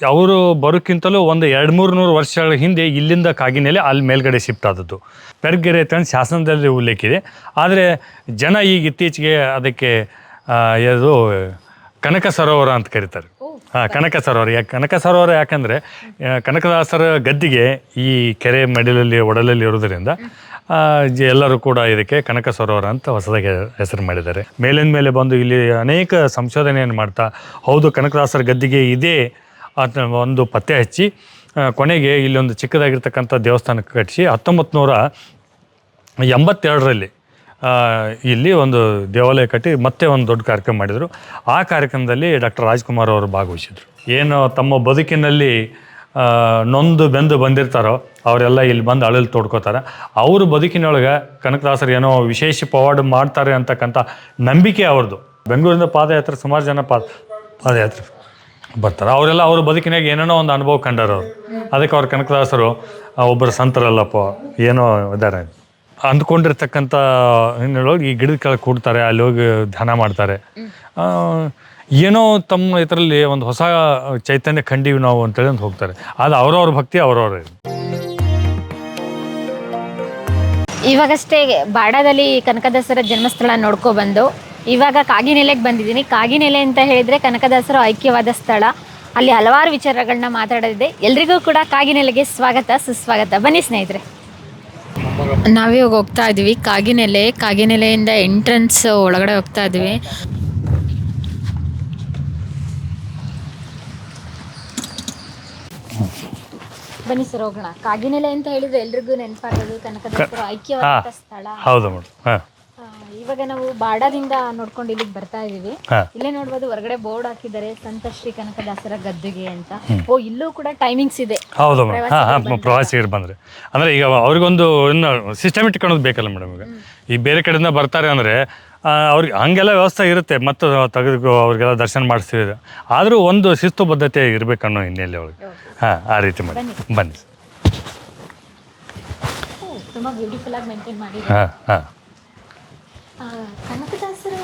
ಅವರು ಬರೋಕ್ಕಿಂತಲೂ ಒಂದು ಎರಡು ಮೂರು ನೂರು ವರ್ಷಗಳ ಹಿಂದೆ ಇಲ್ಲಿಂದ ಕಾಗಿನೆಲೆ ಅಲ್ಲಿ ಮೇಲ್ಗಡೆ ಶಿಫ್ಟ್ ಆದದ್ದು. ಪೆರ್ಗೆರೆ ತಂದು ಶಾಸನದಲ್ಲಿ ಉಲ್ಲೇಖಿದೆ. ಆದರೆ ಜನ ಈಗ ಇತ್ತೀಚೆಗೆ ಅದಕ್ಕೆ ಇದು ಯಾವುದು ಕನಕ ಸರೋವರ ಅಂತ ಕರೀತಾರೆ. ಹಾಂ ಕನಕ ಸರೋವರ. ಯಾಕೆ ಕನಕ ಸರೋವರ ಯಾಕಂದರೆ ಕನಕದಾಸರ ಗದ್ದಿಗೆ ಈ ಕೆರೆ ಮಡಿಲಲ್ಲಿ ಒಡಲಲ್ಲಿ ಇರೋದರಿಂದ ಎಲ್ಲರೂ ಕೂಡ ಇದಕ್ಕೆ ಕನಕ ಸರೋವರ ಅಂತ ಹೊಸದಾಗಿ ಹೆಸರು ಮಾಡಿದ್ದಾರೆ. ಮೇಲಿನ ಮೇಲೆ ಬಂದು ಇಲ್ಲಿ ಅನೇಕ ಸಂಶೋಧನೆಯನ್ನು ಮಾಡ್ತಾ ಹೌದು ಕನಕದಾಸರ ಗದ್ದಿಗೆ ಇದೇ ಅಂತ ಒಂದು ಪತ್ತೆ ಹಚ್ಚಿ ಕೊನೆಗೆ ಇಲ್ಲೊಂದು ಚಿಕ್ಕದಾಗಿರ್ತಕ್ಕಂಥ ದೇವಸ್ಥಾನಕ್ಕೆ ಕಟ್ಟಿಸಿ ಹತ್ತೊಂಬತ್ತು ನೂರ ಎಂಬತ್ತೆರಡರಲ್ಲಿ ಇಲ್ಲಿ ಒಂದು ದೇವಾಲಯ ಕಟ್ಟಿ ಮತ್ತೆ ಒಂದು ದೊಡ್ಡ ಕಾರ್ಯಕ್ರಮ ಮಾಡಿದರು. ಆ ಕಾರ್ಯಕ್ರಮದಲ್ಲಿ ಡಾಕ್ಟರ್ ರಾಜ್ಕುಮಾರ್ ಅವರು ಭಾಗವಹಿಸಿದರು. ಏನು ತಮ್ಮ ಬದುಕಿನಲ್ಲಿ ನೊಂದು ಬೆಂದು ಬಂದಿರ್ತಾರೋ, ಅವರೆಲ್ಲ ಇಲ್ಲಿ ಬಂದು ಅಳಲು ತೋಡ್ಕೋತಾರೆ. ಅವ್ರ ಬದುಕಿನೊಳಗೆ ಕನಕದಾಸರು ಏನೋ ವಿಶೇಷ ಪವಾಡ ಮಾಡ್ತಾರೆ ಅಂತಕ್ಕಂಥ ನಂಬಿಕೆ ಅವ್ರದ್ದು. ಬೆಂಗಳೂರಿಂದ ಪಾದಯಾತ್ರೆ ಸುಮಾರು ಜನ ಪಾದ, ಪಾದಯಾತ್ರೆ. ಬರ್ತಾರೆ. ಅವರೆಲ್ಲ ಅವ್ರ ಬದುಕಿನಾಗ ಏನೇನೋ ಒಂದು ಅನುಭವ ಕಂಡರು ಅದಕ್ಕೆ ಅವ್ರ ಕನಕದಾಸರು ಒಬ್ಬರು ಸಂತರಲ್ಲಪ್ಪ, ಏನೋ ಇದ್ದಾರೆ ಅಂದ್ಕೊಂಡಿರ್ತಕ್ಕಂಥ ಹಿನ್ನೆಲೆಯೊಳಗೆ ಈ ಗಿಡದ ಕೆಳಗೆ ಕೂಡ್ತಾರೆ, ಅಲ್ಲಿ ಹೋಗಿ ಧ್ಯಾನ ಮಾಡ್ತಾರೆ. ಏನೋ ತಮ್ಮ ಇದರಲ್ಲಿ ಒಂದು ಹೊಸ ಚೈತನ್ಯ ಕಂಡೀವಿ ನಾವು ಅಂತೇಳಿ ಅಂತ ಹೋಗ್ತಾರೆ. ಅದು ಅವ್ರವ್ರ ಭಕ್ತಿ ಅವ್ರವ್ರ. ಇವಾಗಷ್ಟೇ ಬಾಡಾದಲ್ಲಿ ಕನಕದಾಸರ ಜನ್ಮಸ್ಥಳ ನೋಡ್ಕೊ ಬಂದು ಇವಾಗ ಕಾಗಿನೆಲೆಗೆ ಬಂದಿದ್ದೀನಿ. ಕಾಗಿನೆಲೆ ಅಂತ ಹೇಳಿದ್ರೆ ಕನಕದಾಸರು ಐಕ್ಯವಾದ ಸ್ಥಳ. ಅಲ್ಲಿ ಹಲವಾರು ವಿಚಾರಗಳನ್ನ ಮಾತಾಡೋದಿದೆ ಎಲ್ರಿಗೂ ಕೂಡ ಕಾಗಿನೆಲೆಗೆ ಸ್ವಾಗತ ಸುಸ್ವಾಗತ. ಬನ್ನಿ ಸ್ನೇಹಿತರೆ. ನಾವಿವಾಗ ಹೋಗ್ತಾ ಇದ್ವಿ ಕಾಗಿನೆಲೆ ಕಾಗಿನೆಲೆಯಿಂದ ಎಂಟ್ರೆನ್ಸ್ ಒಳಗಡೆ ಹೋಗ್ತಾ ಇದ್ವಿ ಬನ್ನಿ ಸರ್ ಹೋಗೋಣ. ಕಾಗಿನೆಲೆ ಅಂತ ಹೇಳಿದ್ರೆ ಎಲ್ರಿಗೂ ನೆನಪಾಗೋದು ಕನಕದಾಸರು ಐಕ್ಯವಾದ ಸ್ಥಳ. ಹೌದು ಮೇಡಮ್ ಇವಾಗ ನಾವು ಬಾಡಾದಿಂದ ನೋಡ್ಕೊಂಡು ಇಲ್ಲಿಗೆ ಬರ್ತಾ ಇದೀವಿ. ಇಲ್ಲೇ ನೋಡ್ಬೋದು ಹೊರಗಡೆ ಬೋರ್ಡ್ ಹಾಕಿದ್ದಾರೆ ಸಂತ ಶ್ರೀ ಕನಕದಾಸರ ಗದ್ದುಗೆ ಅಂತ. ಓ ಇಲ್ಲೂ ಕೂಡ ಟೈಮಿಂಗ್ಸ್ ಇದೆ. ಹೌದು ಮೇಡಮ್ ಹಾಂ ಹಾಂ ಪ್ರವಾಸಿಗರು ಬಂದರೆ. ಅಂದ್ರೆ ಈಗ ಅವ್ರಿಗೊಂದು ಇನ್ನು ಸಿಸ್ಟಮೆಟಿಕ್ ಅನ್ನೋದು ಬೇಕಲ್ಲ ಮೇಡಮ್ ಈಗ. ಈ ಬೇರೆ ಕಡೆಯಿಂದ ಬರ್ತಾರೆ ಅಂದರೆ ಅವ್ರಿಗೆ ಹಂಗೆಲ್ಲ ವ್ಯವಸ್ಥೆ ಇರುತ್ತೆ. ಮತ್ತು ತೆಗೆದು ಅವ್ರಿಗೆಲ್ಲ ದರ್ಶನ ಮಾಡಿಸ್ತೀವಿ. ಆದರೂ ಒಂದು ಶಿಸ್ತು ಬದ್ಧತೆ ಇರಬೇಕನ್ನೋ ಹಿನ್ನೆಲೆ ಅವ್ರಿಗೆ. ಹಾಂ ಆ ರೀತಿ ಮಾಡಿ ಬನ್ನಿ. ತುಂಬಾ ಬ್ಯೂಟಿಫುಲ್ ಆಗಿ ಮೇಂಟೈನ್ ಮಾಡಿ ಹಾಂ ಹಾಂ. ಕನಕದಾಸರು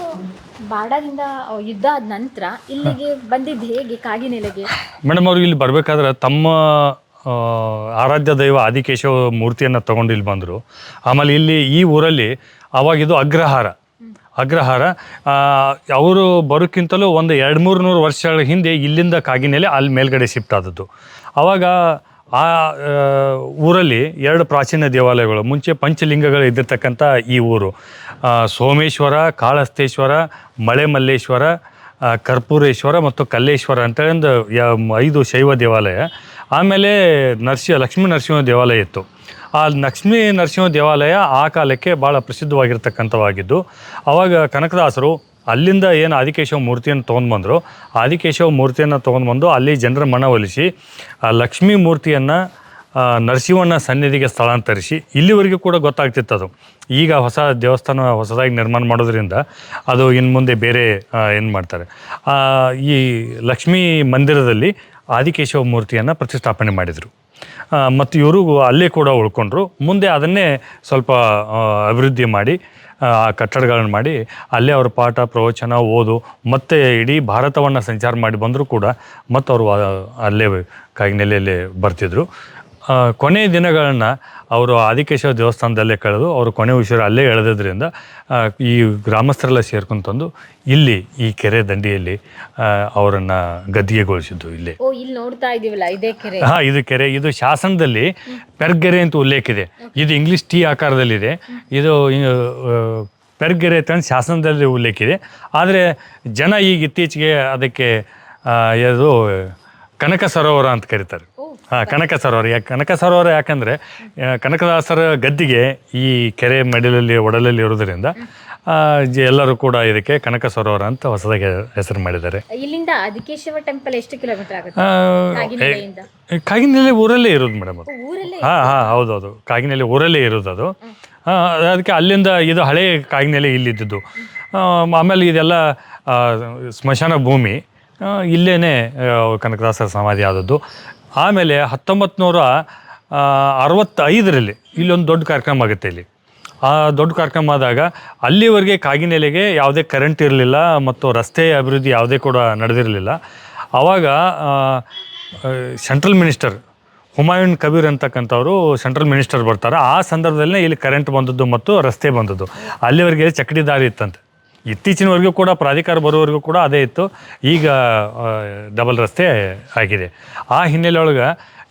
ಬಾಡಾದಿಂದ ಯುದ್ಧ ಆದ ನಂತರ ಇಲ್ಲಿಗೆ ಬಂದಿದ್ದು ಹೇಗೆ ಕಾಗಿನೆಲೆಗೆ ಮೇಡಮ್, ಅವರು ಇಲ್ಲಿ ಬರಬೇಕಾದ್ರೆ ತಮ್ಮ ಆರಾಧ್ಯ ದೈವ ಆದಿಕೇಶವ ಮೂರ್ತಿಯನ್ನು ತಗೊಂಡು ಇಲ್ಲಿ ಬಂದರು. ಆಮೇಲೆ ಇಲ್ಲಿ ಈ ಊರಲ್ಲಿ ಅವಾಗಿದು ಅಗ್ರಹಾರ. ಅಗ್ರಹಾರ ಅವರು ಬರೋಕ್ಕಿಂತಲೂ ಒಂದು ಎರಡು ಮೂರು ನೂರು ವರ್ಷಗಳ ಹಿಂದೆ ಇಲ್ಲಿಂದ ಕಾಗಿನೆಲೆ ಅಲ್ಲಿ ಮೇಲ್ಗಡೆ ಶಿಫ್ಟ್ ಆದದ್ದು. ಆವಾಗ ಆ ಊರಲ್ಲಿ ಎರಡು ಪ್ರಾಚೀನ ದೇವಾಲಯಗಳು, ಮುಂಚೆ ಪಂಚಲಿಂಗಗಳು ಇದ್ದಿರ್ತಕ್ಕಂಥ ಈ ಊರು. ಸೋಮೇಶ್ವರ ಕಾಳಸ್ತೇಶ್ವರ ಮಳೆ ಮಲ್ಲೇಶ್ವರ ಕರ್ಪೂರೇಶ್ವರ ಮತ್ತು ಕಲ್ಲೇಶ್ವರ ಅಂತೇಳಿ ಒಂದು ಐದು ಶೈವ ದೇವಾಲಯ. ಆಮೇಲೆ ನರಸಿಂಹ ಲಕ್ಷ್ಮೀ ನರಸಿಂಹ ದೇವಾಲಯ ಇತ್ತು. ಆ ಲಕ್ಷ್ಮೀ ನರಸಿಂಹ ದೇವಾಲಯ ಆ ಕಾಲಕ್ಕೆ ಭಾಳ ಪ್ರಸಿದ್ಧವಾಗಿರ್ತಕ್ಕಂಥವಾಗಿದ್ದು ಆವಾಗ ಕನಕದಾಸರು ಅಲ್ಲಿಂದ ಏನು ಆದಿಕೇಶವ ಮೂರ್ತಿಯನ್ನು ತೊಗೊಂಡ್ಬಂದರು ಆದಿಕೇಶವ ಮೂರ್ತಿಯನ್ನು ತೊಗೊಂಡ್ಬಂದು ಅಲ್ಲಿ ಜನರ ಮನವೊಲಿಸಿ ಲಕ್ಷ್ಮೀ ಮೂರ್ತಿಯನ್ನು ನರಸಿಂಹಣ್ಣ ಸನ್ನಿಧಿಗೆ ಸ್ಥಳಾಂತರಿಸಿ. ಇಲ್ಲಿವರೆಗೂ ಕೂಡ ಗೊತ್ತಾಗ್ತಿತ್ತು ಅದು. ಈಗ ಹೊಸ ದೇವಸ್ಥಾನ ಹೊಸದಾಗಿ ನಿರ್ಮಾಣ ಮಾಡೋದ್ರಿಂದ ಅದು ಇನ್ನು ಮುಂದೆ ಬೇರೆ ಏನು ಮಾಡ್ತಾರೆ. ಈ ಲಕ್ಷ್ಮೀ ಮಂದಿರದಲ್ಲಿ ಆದಿಕೇಶವ ಮೂರ್ತಿಯನ್ನು ಪ್ರತಿಷ್ಠಾಪನೆ ಮಾಡಿದರು. ಮತ್ತು ಇವರು ಅಲ್ಲೇ ಕೂಡ ಉಳ್ಕೊಂಡ್ರು. ಮುಂದೆ ಅದನ್ನೇ ಸ್ವಲ್ಪ ಅಭಿವೃದ್ಧಿ ಮಾಡಿ, ಆ ಕಟ್ಟಡಗಳನ್ನು ಮಾಡಿ, ಅಲ್ಲೇ ಅವರ ಪಾಠ, ಪ್ರವಚನ, ಓದು, ಮತ್ತೆ ಇಡೀ ಭಾರತವನ್ನು ಸಂಚಾರ ಮಾಡಿ ಬಂದರೂ ಕೂಡ ಮತ್ತು ಅವರು ಅಲ್ಲೇ ಕಾಗಿನೆಲೆಯಲ್ಲಿ ಬರ್ತಿದ್ರು. ಕೊನೆಯ ದಿನಗಳನ್ನು ಅವರು ಆದಿಕೇಶವ ದೇವಸ್ಥಾನದಲ್ಲೇ ಕಳೆದು ಅವರು ಕೊನೆ ಉಸಿರು ಅಲ್ಲೇ ಎಳೆದ್ರಿಂದ ಈ ಗ್ರಾಮಸ್ಥರೆಲ್ಲ ಸೇರ್ಕೊಂತಂದು ಇಲ್ಲಿ ಈ ಕೆರೆ ದಂಡಿಯಲ್ಲಿ ಅವರನ್ನು ಗದ್ದಿಗೆಗೊಳಿಸಿದ್ದು ಇಲ್ಲೇ. ನೋಡ್ತಾ ಇದೀವಲ್ಲ ಇದೇ ಕೆರೆ. ಹಾಂ ಇದು ಕೆರೆ. ಇದು ಶಾಸನದಲ್ಲಿ ಪೆರ್ಗೆರೆ ಅಂತ ಉಲ್ಲೇಖ ಇದೆ ಇದು ಇಂಗ್ಲೀಷ್ ಟಿ ಆಕಾರದಲ್ಲಿದೆ. ಇದು ಪೆರ್ಗೆರೆ ಅಂತ ಶಾಸನದಲ್ಲಿ ಉಲ್ಲೇಖ ಇದೆ ಆದರೆ ಜನ ಈಗ ಇತ್ತೀಚೆಗೆ ಅದಕ್ಕೆ ಯಾವುದು ಕನಕ ಸರೋವರ ಅಂತ ಕರೀತಾರೆ. ಹಾಂ ಕನಕ ಸರೋವರ ಯಾಕೆ ಕನಕ ಸರೋವರ ಯಾಕಂದರೆ ಕನಕದಾಸರ ಗದ್ದಿಗೆ ಈ ಕೆರೆ ಮಡಿಲಲ್ಲಿ ಒಡಲಲ್ಲಿ ಇರೋದ್ರಿಂದ ಎಲ್ಲರೂ ಕೂಡ ಇದಕ್ಕೆ ಕನಕ ಸರೋವರ ಅಂತ ಹೊಸದಾಗಿ ಹೆಸರು ಮಾಡಿದ್ದಾರೆ. ಇಲ್ಲಿಂದ ಟೆಂಪಲ್ ಎಷ್ಟು ಕಿಲೋಮೀಟರ್ ಆಗುತ್ತೆ? ಕಾಗಿನೆಲೆ ಊರಲ್ಲೇ ಇರೋದು ಮೇಡಮ್ ಅದು. ಹಾ ಹಾಂ ಹೌದೌದು. ಕಾಗಿನೆಲೆ ಊರಲ್ಲೇ ಇರೋದು ಅದು. ಅದಕ್ಕೆ ಅಲ್ಲಿಂದ ಇದು ಹಳೆ ಕಾಗಿನೆಲೆ ಇಲ್ಲಿದ್ದು ಆಮೇಲೆ ಇದೆಲ್ಲ ಸ್ಮಶಾನ ಭೂಮಿ ಇಲ್ಲೇ ಇಲ್ಲೇನೆ ಕನಕದಾಸರ ಸಮಾಧಿ ಆದದ್ದು. ಆಮೇಲೆ ಹತ್ತೊಂಬತ್ತು ನೂರ ಅರವತ್ತೈದರಲ್ಲಿ ಇಲ್ಲೊಂದು ದೊಡ್ಡ ಕಾರ್ಯಕ್ರಮ ಆಗುತ್ತೆ ಇಲ್ಲಿ. ಆ ದೊಡ್ಡ ಕಾರ್ಯಕ್ರಮ ಆದಾಗ ಅಲ್ಲಿವರೆಗೆ ಕಾಗಿನೆಲೆಗೆ ಯಾವುದೇ ಕರೆಂಟ್ ಇರಲಿಲ್ಲ ಮತ್ತು ರಸ್ತೆ ಅಭಿವೃದ್ಧಿ ಯಾವುದೇ ಕೂಡ ನಡೆದಿರಲಿಲ್ಲ. ಆವಾಗ ಸೆಂಟ್ರಲ್ ಮಿನಿಸ್ಟರ್ ಹುಮಾಯೂನ್ ಕಬೀರ್ ಅಂತಕ್ಕಂಥವ್ರು ಸೆಂಟ್ರಲ್ ಮಿನಿಸ್ಟರ್ ಬರ್ತಾರೆ. ಆ ಸಂದರ್ಭದಲ್ಲೇ ಇಲ್ಲಿ ಕರೆಂಟ್ ಬಂದದ್ದು ಮತ್ತು ರಸ್ತೆ ಬಂದದ್ದು. ಅಲ್ಲಿವರೆಗೆ ಚಕ್ಕಡಿ ದಾರಿ ಇತ್ತಂತೆ. ಇತ್ತೀಚಿನವರೆಗೂ ಕೂಡ ಪ್ರಾಧಿಕಾರ ಬರೋವರೆಗೂ ಕೂಡ ಅದೇ ಇತ್ತು. ಈಗ ಡಬಲ್ ರಸ್ತೆ ಆಗಿದೆ. ಆ ಹಿನ್ನೆಲೆ ಒಳಗೆ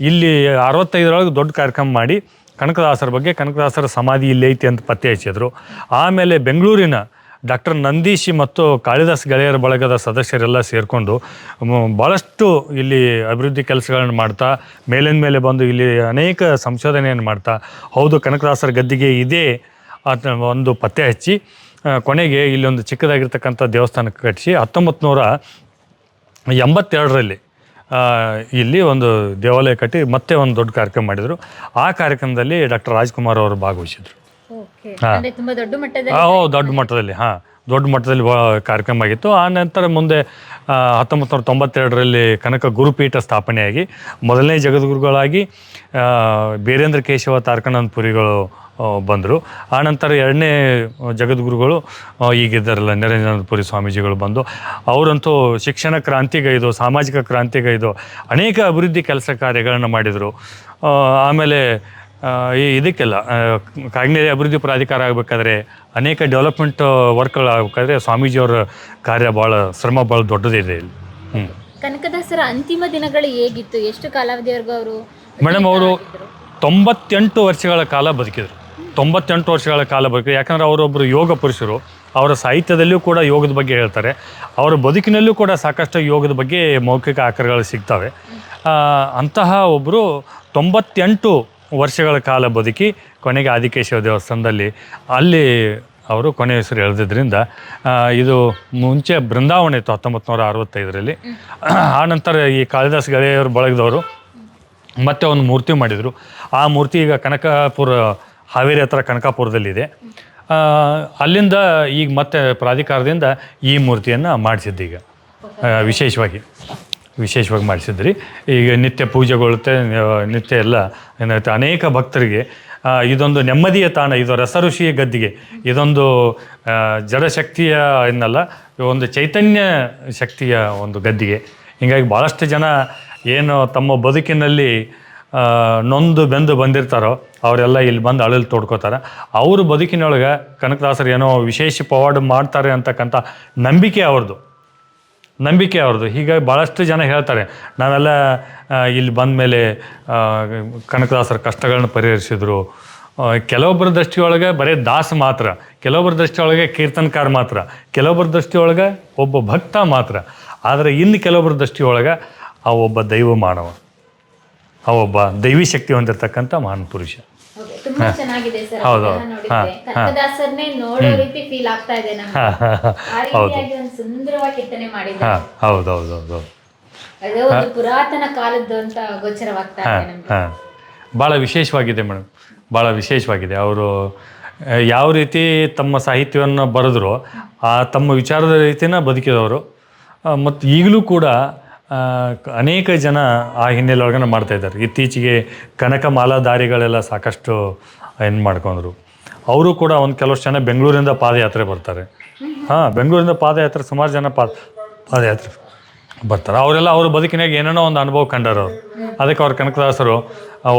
ಇಲ್ಲಿ ಅರವತ್ತೈದರೊಳಗೆ ದೊಡ್ಡ ಕಾರ್ಯಕ್ರಮ ಮಾಡಿ ಕನಕದಾಸರ ಬಗ್ಗೆ ಕನಕದಾಸರ ಸಮಾಧಿ ಇಲ್ಲಿ ಐತಿ ಅಂತ ಪತ್ತೆ ಹಚ್ಚಿದ್ರು. ಆಮೇಲೆ ಬೆಂಗಳೂರಿನ ಡಾಕ್ಟರ್ ನಂದೀಶಿ ಮತ್ತು ಕಾಳಿದಾಸ್ ಗೆಳೆಯರ ಬಳಗದ ಸದಸ್ಯರೆಲ್ಲ ಸೇರಿಕೊಂಡು ಭಾಳಷ್ಟು ಇಲ್ಲಿ ಅಭಿವೃದ್ಧಿ ಕೆಲಸಗಳನ್ನು ಮಾಡ್ತಾ ಮೇಲಿನ ಮೇಲೆ ಬಂದು ಇಲ್ಲಿ ಅನೇಕ ಸಂಶೋಧನೆಯನ್ನು ಮಾಡ್ತಾ, ಹೌದು ಕನಕದಾಸರ ಗದ್ದಿಗೆ ಇದೇ ಒಂದು ಪತ್ತೆ ಹಚ್ಚಿ ಕೊನೆಗೆ ಇಲ್ಲೊಂದು ಚಿಕ್ಕದಾಗಿರ್ತಕ್ಕಂಥ ದೇವಸ್ಥಾನಕ್ಕೆ ಕಟ್ಟಿಸಿ ಹತ್ತೊಂಬತ್ತು ನೂರ ಎಂಬತ್ತೆರಡರಲ್ಲಿ ಇಲ್ಲಿ ಒಂದು ದೇವಾಲಯ ಕಟ್ಟಿ ಮತ್ತೆ ಒಂದು ದೊಡ್ಡ ಕಾರ್ಯಕ್ರಮ ಮಾಡಿದರು. ಆ ಕಾರ್ಯಕ್ರಮದಲ್ಲಿ ಡಾಕ್ಟರ್ ರಾಜ್ಕುಮಾರ್ ಅವರು ಭಾಗವಹಿಸಿದರು. ಹಾಂ. ದೊಡ್ಡ ಮಟ್ಟದಲ್ಲಿ ಹಾಂ. ದೊಡ್ಡ ಮಟ್ಟದಲ್ಲಿ ಕಾರ್ಯಕ್ರಮ ಆಗಿತ್ತು. ಆ ನಂತರ ಮುಂದೆ ಹತ್ತೊಂಬತ್ತು ನೂರ ತೊಂಬತ್ತೆರಡರಲ್ಲಿ ಕನಕ ಗುರುಪೀಠ ಸ್ಥಾಪನೆಯಾಗಿ, ಮೊದಲನೇ ಜಗದ್ಗುರುಗಳಾಗಿ ಬೀರೇಂದ್ರ ಕೇಶವ ತಾರಕನಾಥ್ ಪುರಿಗಳು ಬಂದರು. ಆನಂತರ ಎರಡನೇ ಜಗದ್ಗುರುಗಳು ಈಗಿದ್ದಾರಲ್ಲ ನಿರಂಜನಾಥ ಪುರಿ ಸ್ವಾಮೀಜಿಗಳು ಬಂದು. ಅವರಂತೂ ಶಿಕ್ಷಣ ಕ್ರಾಂತಿಗೈದು, ಸಾಮಾಜಿಕ ಕ್ರಾಂತಿಗೈದು, ಅನೇಕ ಅಭಿವೃದ್ಧಿ ಕೆಲಸ ಕಾರ್ಯಗಳನ್ನು ಮಾಡಿದರು. ಆಮೇಲೆ ಈ ಇದಕ್ಕೆಲ್ಲ ಕಾಗಿನೆಲೆ ಅಭಿವೃದ್ಧಿ ಪ್ರಾಧಿಕಾರ ಆಗಬೇಕಾದ್ರೆ ಅನೇಕ ಡೆವಲಪ್ಮೆಂಟ್ ವರ್ಕ್ಗಳು ಆಗಬೇಕಾದ್ರೆ ಸ್ವಾಮೀಜಿಯವರ ಕಾರ್ಯ ಭಾಳ ಶ್ರಮ ಭಾಳ ದೊಡ್ಡದಿದೆ ಇಲ್ಲಿ. ಹ್ಞೂ ಕನಕದಾಸರ ಅಂತಿಮ ದಿನಗಳು ಹೇಗಿತ್ತು? ಎಷ್ಟು ಕಾಲಾವಧಿವರೆಗೂ ಅವರು ಮೇಡಮ್ ಅವರು ತೊಂಬತ್ತೆಂಟು ವರ್ಷಗಳ ಕಾಲ ಬದುಕಿದರು. ತೊಂಬತ್ತೆಂಟು ವರ್ಷಗಳ ಕಾಲ ಬದುಕಿದ್ರು. ಯಾಕಂದ್ರೆ ಅವರೊಬ್ಬರು ಯೋಗ ಪುರುಷರು. ಅವರ ಸಾಹಿತ್ಯದಲ್ಲಿಯೂ ಕೂಡ ಯೋಗದ ಬಗ್ಗೆ ಹೇಳ್ತಾರೆ. ಅವರ ಬದುಕಿನಲ್ಲೂ ಕೂಡ ಸಾಕಷ್ಟು ಯೋಗದ ಬಗ್ಗೆ ಮೌಖಿಕ ಆಕರಗಳು ಸಿಗ್ತವೆ. ಅಂತಹ ಒಬ್ಬರು ತೊಂಬತ್ತೆಂಟು ವರ್ಷಗಳ ಕಾಲ ಬದುಕಿ ಕೊನೆಗೆ ಆದಿಕೇಶವ ದೇವಸ್ಥಾನದಲ್ಲಿ ಅಲ್ಲಿ ಅವರು ಕೊನೆ ಹೆಸರು ಎಳೆದಿದ್ದರಿಂದ ಇದು ಮುಂಚೆ ಬೃಂದಾವನ ಇತ್ತು ಹತ್ತೊಂಬತ್ತು ನೂರ ಅರವತ್ತೈದರಲ್ಲಿ ಆನಂತರ ಈ ಕಾಳಿದಾಸ ಗೆಳೆಯವರು ಬಳಗದವರು ಮತ್ತೆ ಒಂದು ಮೂರ್ತಿ ಮಾಡಿದರು. ಆ ಮೂರ್ತಿ ಈಗ ಕನಕಪುರ, ಹಾವೇರಿ ಹತ್ರ ಕನಕಾಪುರದಲ್ಲಿದೆ. ಅಲ್ಲಿಂದ ಈಗ ಮತ್ತೆ ಪ್ರಾಧಿಕಾರದಿಂದ ಈ ಮೂರ್ತಿಯನ್ನು ಮಾಡಿಸಿದ್ದು ಈಗ ವಿಶೇಷವಾಗಿ. ವಿಶೇಷವಾಗಿ ಮಾಡಿಸಿದ್ರಿ. ಈಗ ನಿತ್ಯ ಪೂಜೆಗೊಳ್ಳುತ್ತೆ ನಿತ್ಯ ಎಲ್ಲ ಏನಾಗುತ್ತೆ ಅನೇಕ ಭಕ್ತರಿಗೆ ಇದೊಂದು ನೆಮ್ಮದಿಯ ತಾಣ, ಇದು ರಸಋಷಿಯ ಗದ್ದಿಗೆ. ಇದೊಂದು ಜಡಶಕ್ತಿಯ ಏನಲ್ಲ ಒಂದು ಚೈತನ್ಯ ಶಕ್ತಿಯ ಒಂದು ಗದ್ದಿಗೆ. ಹೀಗಾಗಿ ಭಾಳಷ್ಟು ಜನ ಏನು ತಮ್ಮ ಬದುಕಿನಲ್ಲಿ ನೊಂದು ಬೆಂದು ಬಂದಿರ್ತಾರೋ, ಅವರೆಲ್ಲ ಇಲ್ಲಿ ಬಂದು ಅಳಲು ತೋಡ್ಕೋತಾರೆ. ಅವರು ಬದುಕಿನೊಳಗೆ ಕನಕದಾಸರು ಏನೋ ವಿಶೇಷ ಪವಾಡ ಮಾಡ್ತಾರೆ ಅಂತಕ್ಕಂಥ ನಂಬಿಕೆ ಅವ್ರದ್ದು. ನಂಬಿಕೆ ಅವ್ರದ್ದು. ಹೀಗಾಗಿ ಭಾಳಷ್ಟು ಜನ ಹೇಳ್ತಾರೆ, ನಾವೆಲ್ಲ ಇಲ್ಲಿ ಬಂದ ಮೇಲೆ ಕನಕದಾಸರ ಕಷ್ಟಗಳನ್ನ ಪರಿಹರಿಸಿದ್ರು. ಕೆಲವೊಬ್ಬರ ದೃಷ್ಟಿಯೊಳಗೆ ಬರೀ ದಾಸ ಮಾತ್ರ, ಕೆಲವೊಬ್ಬರ ದೃಷ್ಟಿಯೊಳಗೆ ಕೀರ್ತನಕಾರ ಮಾತ್ರ, ಕೆಲವೊಬ್ಬರ ದೃಷ್ಟಿಯೊಳಗೆ ಒಬ್ಬ ಭಕ್ತ ಮಾತ್ರ. ಆದರೆ ಇನ್ನು ಕೆಲವೊಬ್ಬರ ದೃಷ್ಟಿಯೊಳಗೆ ಆ ಒಬ್ಬ ದೈವ ಮಾನವ ಆ ಒಬ್ಬ ದೈವಿ ಶಕ್ತಿ ಹೊಂದಿರತಕ್ಕಂಥ ಮಹಾನ್ ಪುರುಷ. ತುಂಬಾ ಚೆನ್ನಾಗಿದೆ ಸರ್ ನೋಡಿದ್ರೆ. ನೋಡೋ ರೀತಿ ಫೀಲ್ ಆಗ್ತಾ ಇದೆ ನಮ್ಗೆ. ಹಾಂ ಹಾಂ ಆ ರೀತಿಯಾಗಿ ಒಂದು ಸುಂದರವಾಗಿ ಕೆತ್ತನೆ ಮಾಡಿದ್ದಾರೆ. ಹಾಂ ಹೌದು ಹೌದು ಹೌದು ಹೌದು. ಅದು ಒಂದು ಪುರಾತನ ಕಾಲದ್ದು ಅಂತ ಗೋಚರವಾಗ್ತಾ ಇದೆ ನಮ್ಗೆ. ಹಾಂ. ಭಾಳ ವಿಶೇಷವಾಗಿದೆ ಮೇಡಮ್. ಭಾಳ ವಿಶೇಷವಾಗಿದೆ. ಅವರು ಯಾವ ರೀತಿ ತಮ್ಮ ಸಾಹಿತ್ಯವನ್ನು ಬರೆದ್ರು ಆ ತಮ್ಮ ವಿಚಾರದ ರೀತಿನ ಬದುಕಿದವರು ಮತ್ತು ಈಗಲೂ ಕೂಡ ಅನೇಕ ಜನ ಆ ಹಿನ್ನೆಲೆ ಮಾಡ್ತಾ ಇದ್ದಾರೆ. ಇತ್ತೀಚೆಗೆ ಕನಕ ಮಾಲಾಧಾರಿಗಳೆಲ್ಲ ಸಾಕಷ್ಟು ಏನು ಮಾಡ್ಕೊಂಡ್ರು. ಅವರು ಕೂಡ ಒಂದು ಕೆಲವಷ್ಟು ಜನ ಬೆಂಗಳೂರಿಂದ ಪಾದಯಾತ್ರೆ ಬರ್ತಾರೆ. ಹಾಂ, ಬೆಂಗಳೂರಿಂದ ಪಾದಯಾತ್ರೆ ಸುಮಾರು ಜನ ಪಾದ, ಪಾದಯಾತ್ರೆ ಬರ್ತಾರೆ. ಅವರೆಲ್ಲ ಅವ್ರ ಬದುಕಿನಾಗ ಏನೇನೋ ಒಂದು ಅನುಭವ ಕಂಡರು ಅದಕ್ಕೆ ಅವ್ರ ಕನಕದಾಸರು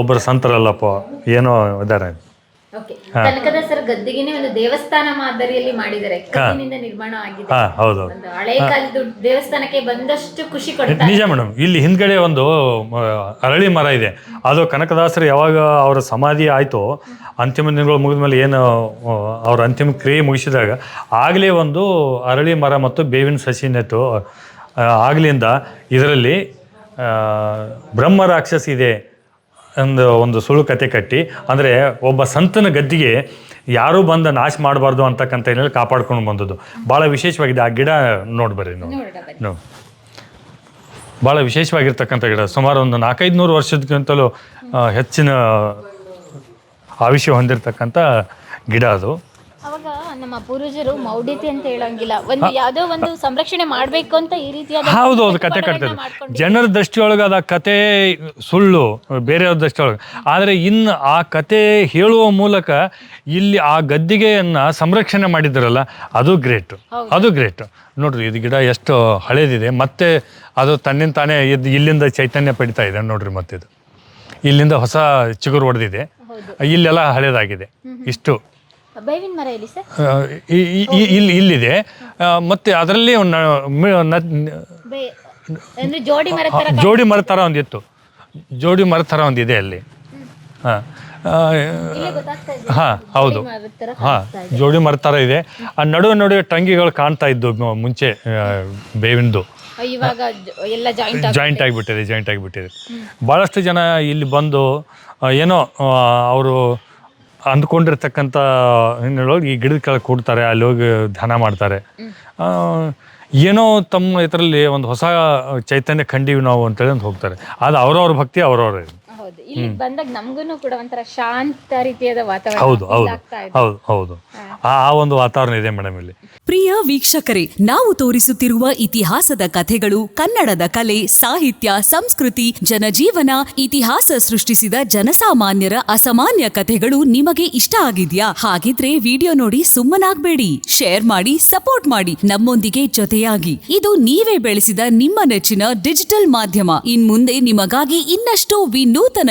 ಒಬ್ಬರು ಸಂತರಲ್ಲಪ್ಪ, ಏನೋ ಇದ್ದಾರೆ ಕನಕದಾಸರ ಗದ್ದಿಗೆನೆ ಒಂದು ದೇವಸ್ಥಾನ ಮಾದರಿಯಲ್ಲಿ ಮಾಡಿದ್ದಾರೆ. ಕಲ್ಲಿನಿಂದ ನಿರ್ಮಾಣ ಆಗಿದೆ ಹಾಂ ಹೌದು ಒಂದು ಹಳೆ ಕಾಲದ ದೇವಸ್ಥಾನಕ್ಕೆ ಬಂದಷ್ಟು ಖುಷಿ ಕೊಡುತ್ತೆ ನಿಜ ಮೇಡಮ್. ಇಲ್ಲಿ ಹಿಂದ್ಗಡೆ ಒಂದು ಮ, ಅರಳಿ ಮರ ಇದೆ. ಅದು ಕನಕದಾಸರು ಯಾವಾಗ ಅವರ ಸಮಾಧಿ ಆಯಿತು ಅಂತಿಮ ದಿನಗಳು ಮುಗಿದ ಮೇಲೆ ಏನು ಆ, ಅವ್ರ ಅಂತಿಮ ಕ್ರಿಯೆ ಮುಗಿಸಿದಾಗ ಆಗಲೇ ಒಂದು ಅರಳಿ ಮರ ಮತ್ತು ಬೇವಿನ ಸಸಿ ನೆಟ್ಟು ಆ, ಆಗ್ಲಿಂದ ಇದರಲ್ಲಿ ಆ, ಬ್ರಹ್ಮ ರಾಕ್ಷಸ ಇದೆ. ಒಂದು ಒಂದು ಸುಳ್ಳು ಕತೆ ಕಟ್ಟಿ ಅಂದರೆ ಒಬ್ಬ ಸಂತನ ಗದ್ದಿಗೆ ಯಾರೂ ಬಂದು ನಾಶ ಮಾಡಬಾರ್ದು ಅಂತಕ್ಕಂಥ ಏನಲ್ಲಿ ಕಾಪಾಡ್ಕೊಂಡು ಬಂದದ್ದು. ಭಾಳ ವಿಶೇಷವಾಗಿದೆ. ಆ ಗಿಡ ನೋಡ್ಬರ್ರಿ ನೋಡಿ ಭಾಳ ವಿಶೇಷವಾಗಿರ್ತಕ್ಕಂಥ ಗಿಡ. ಸುಮಾರು ಒಂದು ನಾಲ್ಕೈದು ನೂರು ವರ್ಷದಕ್ಕಿಂತಲೂ ಹೆಚ್ಚಿನ ಆಯುಷ್ಯ ಹೊಂದಿರತಕ್ಕಂಥ ಗಿಡ ಅದು. ಅವಾಗ ನಮ್ಮ ಪೂರ್ವಜರು ಮೌಢ್ಯತೆ ಅಂತ ಹೇಳಂಗಿಲ್ಲ. ಒಂದು ಯಾವುದೋ ಒಂದು ಸಂರಕ್ಷಣೆ ಮಾಡಬೇಕು ಅಂತ ಈ ರೀತಿಯಾದ ಹೌದು ಹೌದು ಕತೆ ಮಾಡ್ಕೊಂಡು ಜನರ ದೃಷ್ಟಿಯೊಳಗೆ ಅದ ಕತೆ ಸುಳ್ಳು ಬೇರೆಯವ್ರ ದೃಷ್ಟಿಯೊಳಗೆ. ಆದರೆ ಇನ್ನು ಆ ಕತೆ ಹೇಳುವ ಮೂಲಕ ಇಲ್ಲಿ ಆ ಗದ್ದಿಗೆಯನ್ನು ಸಂರಕ್ಷಣೆ ಮಾಡಿದ್ರಲ್ಲ ಅದು ಗ್ರೇಟ್. ಅದು ಗ್ರೇಟ್. ನೋಡ್ರಿ ಇದು ಗಿಡ ಎಷ್ಟು ಹಳೇದಿದೆ. ಮತ್ತೆ ಅದು ತನ್ನಿಂದ ತಾನೇ ಇದು ಇಲ್ಲಿಂದ ಚೈತನ್ಯ ಪಡಿತಾ ಇದೆ ನೋಡ್ರಿ ಮತ್ತಿದು. ಇಲ್ಲಿಂದ ಹೊಸ ಚಿಗುರು ಹೊಡೆದಿದೆ ಇಲ್ಲೆಲ್ಲ ಹಳೇದಾಗಿದೆ. ಇಷ್ಟು. ಬೇವಿನ ಮರ ಎಲ್ಲಿ ಸರ್? ಇಲ್ಲಿ ಇಲ್ಲಿದೆ. ಮತ್ತೆ ಅದರಲ್ಲಿ ಒಂದು ಅಂದ್ರೆ ಜೋಡಿ ಮರ ತರ ಜೋಡಿ ಮರ ಥರ ಒಂದಿತ್ತು. ಜೋಡಿ ಮರ ಥರ ಒಂದಿದೆ ಅಲ್ಲಿ. ಹಾಂ. ಇದೆ. ಹಾಂ ಹೌದು. ಹಾ ತರ ಜೋಡಿ ಮರ ಥರ ಇದೆ. ಆ ನಡುವೆ ನಡುವೆ ಟಂಗಿಗಳು ಕಾಣ್ತಾ ಇದ್ದು ಮುಂಚೆ ಬೇವಿಂದು. ಇವಾಗ ಎಲ್ಲ ಜಾಯಿಂಟ್ ಜಾಯಿಂಟ್ ಆಗಿಬಿಟ್ಟಿದೆ ಜಾಯಿಂಟ್ ಆಗಿಬಿಟ್ಟಿದೆ. ಭಾಳಷ್ಟು ಜನ ಇಲ್ಲಿ ಬಂದು ಏನೋ ಅವರು ಅಂದ್ಕೊಂಡಿರ್ತಕ್ಕಂಥ ಹಿನ್ನೆಲೆಯೊಳಗೆ ಈ ಗಿಡದ ಕೆಳಗೆ ಕೂಡ್ತಾರೆ, ಅಲ್ಲಿ ಹೋಗಿ ಧ್ಯಾನ ಮಾಡ್ತಾರೆ. ಏನೋ ತಮ್ಮ ಇದರಲ್ಲಿ ಒಂದು ಹೊಸ ಚೈತನ್ಯ ಕಂಡೀವಿ ನಾವು ಅಂತೇಳಿ ಅಂತ ಹೋಗ್ತಾರೆ. ಅದು ಅವ್ರವ್ರ ಭಕ್ತಿ ಅವ್ರವ್ರ ಇಲ್ಲಿ ಬಂದಾಗ ನಮ್ಗೂನು ಕೂಡ ಒಂಥರ ಶಾಂತ ರೀತಿಯಾದ ವಾತಾವರಣ ಹೌದು ಹೌದು. ಆಗ್ತಾ ಇದೆ. ಹೌದು ಹೌದು. ಆ ಆ ಒಂದು ವಾತಾವರಣ ಇದೆ ಮೇಡಮ್ ಇಲ್ಲಿ. ಪ್ರಿಯ ವೀಕ್ಷಕರೇ ನಾವು ತೋರಿಸುತ್ತಿರುವ ಇತಿಹಾಸದ ಕಥೆಗಳು ಕನ್ನಡದ ಕಲೆ ಸಾಹಿತ್ಯ ಸಂಸ್ಕೃತಿ ಜನಜೀವನ ಇತಿಹಾಸ ಸೃಷ್ಟಿಸಿದ ಜನಸಾಮಾನ್ಯರ ಅಸಾಮಾನ್ಯ ಕಥೆಗಳು ನಿಮಗೆ ಇಷ್ಟ ಆಗಿದ್ಯಾ? ಹಾಗಿದ್ರೆ ವಿಡಿಯೋ ನೋಡಿ ಸುಮ್ಮನಾಗ್ಬೇಡಿ. ಶೇರ್ ಮಾಡಿ ಸಪೋರ್ಟ್ ಮಾಡಿ. ನಮ್ಮೊಂದಿಗೆ ಜೊತೆಯಾಗಿ. ಇದು ನೀವೇ ಬೆಳೆಸಿದ ನಿಮ್ಮ ನೆಚ್ಚಿನ ಡಿಜಿಟಲ್ ಮಾಧ್ಯಮ. ಇನ್ಮುಂದೆ ನಿಮಗಾಗಿ ಇನ್ನಷ್ಟು ವಿನೂತನ